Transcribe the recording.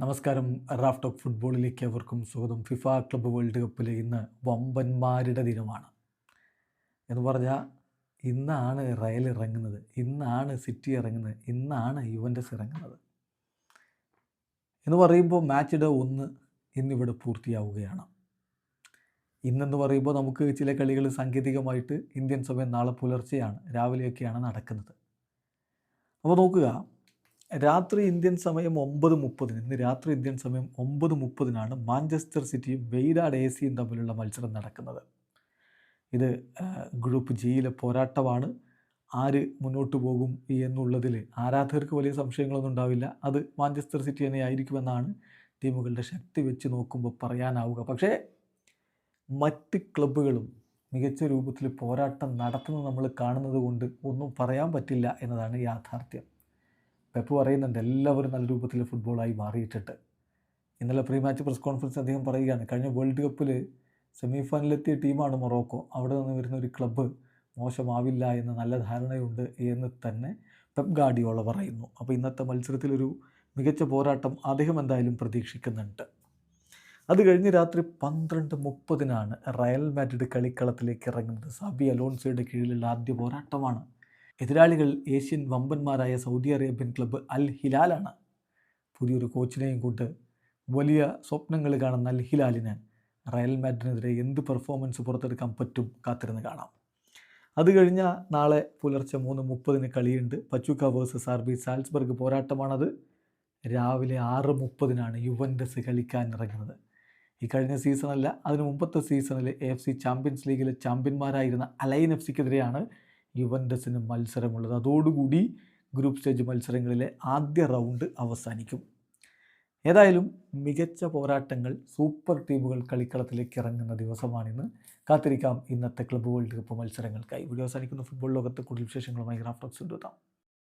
നമസ്കാരം. Raf talk ഫുട്ബോളിലേക്ക് അവർക്കും സ്വാഗതം. ഫിഫ ക്ലബ്ബ് വേൾഡ് കപ്പിൽ ഇന്ന് വമ്പന്മാരുടെ ദിനമാണ്. എന്ന് പറഞ്ഞാൽ ഇന്നാണ് റയൽ ഇറങ്ങുന്നത്. ഇന്നാണ് സിറ്റി ഇറങ്ങുന്നത്. ഇന്നാണ് യുവന്റസ് ഇറങ്ങുന്നത്. എന്ന് പറയുമ്പോൾ മാച്ച് ഡേ ഒന്ന് ഇന്നിവിടെ പൂർത്തിയാവുകയാണ്. ഇന്നെന്ന് പറയുമ്പോൾ നമുക്ക് ചില കളികൾ സാങ്കേതികമായിട്ട് ഇന്ത്യൻ സമയം നാളെ പുലർച്ചെയാണ്. രാവിലെയൊക്കെയാണ് നടക്കുന്നത്. അപ്പോൾ നോക്കുക രാത്രി ഇന്ത്യൻ സമയം ഒമ്പത് മുപ്പതിന് ഇന്ന് രാത്രി ഇന്ത്യൻ സമയം ഒമ്പത് മുപ്പതിനാണ് മാഞ്ചസ്റ്റർ സിറ്റിയും വെയ്രാഡ് എ സിയും തമ്മിലുള്ള മത്സരം നടക്കുന്നത്. ഇത് ഗ്രൂപ്പ് ജിയിലെ പോരാട്ടമാണ്. ആര് മുന്നോട്ട് പോകും എന്നുള്ളതിൽ ആരാധകർക്ക് വലിയ സംശയങ്ങളൊന്നും ഉണ്ടാവില്ല. അത് മാഞ്ചസ്റ്റർ സിറ്റി തന്നെ ആയിരിക്കുമെന്നാണ് ടീമുകളുടെ ശക്തി വെച്ച് നോക്കുമ്പോൾ പറയാനാവുക. പക്ഷേ മറ്റ് ക്ലബ്ബുകളും മികച്ച രൂപത്തിൽ പോരാട്ടം നടത്തുന്നത് നമ്മൾ കാണുന്നത് കൊണ്ട് ഒന്നും പറയാൻ പറ്റില്ല എന്നതാണ് യാഥാർത്ഥ്യം. പെപ്പ് പറയുന്നുണ്ട് എല്ലാവരും നല്ല രൂപത്തിൽ ഫുട്ബോളായി മാറിയിട്ടുണ്ട്. ഇന്നലെ പ്രീ മാച്ച് പ്രസ് കോൺഫറൻസ് അദ്ദേഹം പറയുകയാണ് കഴിഞ്ഞ വേൾഡ് കപ്പിൽ സെമി ഫൈനലിലെത്തിയ ടീമാണ് മൊറോക്കോ. അവിടെ നിന്ന് വരുന്ന ഒരു ക്ലബ്ബ് മോശമാവില്ല എന്ന് നല്ല ധാരണയുണ്ട് എന്ന് തന്നെ പെപ് ഗാഡിയോള പറയുന്നു. അപ്പോൾ ഇന്നത്തെ മത്സരത്തിലൊരു മികച്ച പോരാട്ടം അദ്ദേഹം എന്തായാലും പ്രതീക്ഷിക്കുന്നുണ്ട്. അത് കഴിഞ്ഞ് രാത്രി പന്ത്രണ്ട് മുപ്പതിനാണ് റയൽ മാഡ്രിഡ് കളിക്കളത്തിലേക്ക് ഇറങ്ങുന്നത്. സബി അലോൺസോയുടെ കീഴിലുള്ള ആദ്യ പോരാട്ടമാണ് എതിരാളികൾ ഏഷ്യൻ വമ്പന്മാരായ സൗദി അറേബ്യൻ ക്ലബ്ബ് അൽ ഹിലാലാണ് പുതിയൊരു കോച്ചിനെയും കൂട്ട് വലിയ സ്വപ്നങ്ങൾ കാണുന്ന അൽ ഹിലാലിന് റയൽ മാഡ്രിനെതിരെ എന്ത് പെർഫോമൻസ് പുറത്തെടുക്കാൻ പറ്റും കാത്തിരുന്ന് കാണാം. അത് കഴിഞ്ഞാൽ നാളെ പുലർച്ചെ മൂന്ന് മുപ്പതിന് കളിയുണ്ട്. Pachuca versus R B Salzburg പോരാട്ടമാണത്. രാവിലെ ആറ് മുപ്പതിനാണ് യുവൻഡസ് കളിക്കാൻ ഇറങ്ങുന്നത്. ഈ കഴിഞ്ഞ സീസണല്ല അതിന് മുമ്പത്തെ സീസണിൽ എഫ് സി ചാമ്പ്യൻസ് ലീഗിലെ ചാമ്പ്യന്മാരായിരുന്ന അലൈൻ എഫ് സിക്കെതിരെയാണ് യുവൻഡസിന് മത്സരമുള്ളത്. അതോടുകൂടി ഗ്രൂപ്പ് സ്റ്റേജ് മത്സരങ്ങളിലെ ആദ്യ റൗണ്ട് അവസാനിക്കും. ഏതായാലും മികച്ച പോരാട്ടങ്ങൾ സൂപ്പർ ടീമുകൾ കളിക്കളത്തിലേക്ക് ഇറങ്ങുന്ന ദിവസമാണിന്ന്. കാത്തിരിക്കാം ഇന്നത്തെ ക്ലബ് വേൾഡ് കപ്പ് മത്സരങ്ങൾക്കായി. വീഡിയോ അവസാനിക്കുന്ന. ഫുട്ബോൾ ലോകത്ത് കൂടുതൽ വിശേഷങ്ങളുമായി റാഫ്റ്റോക്സ് എത്താം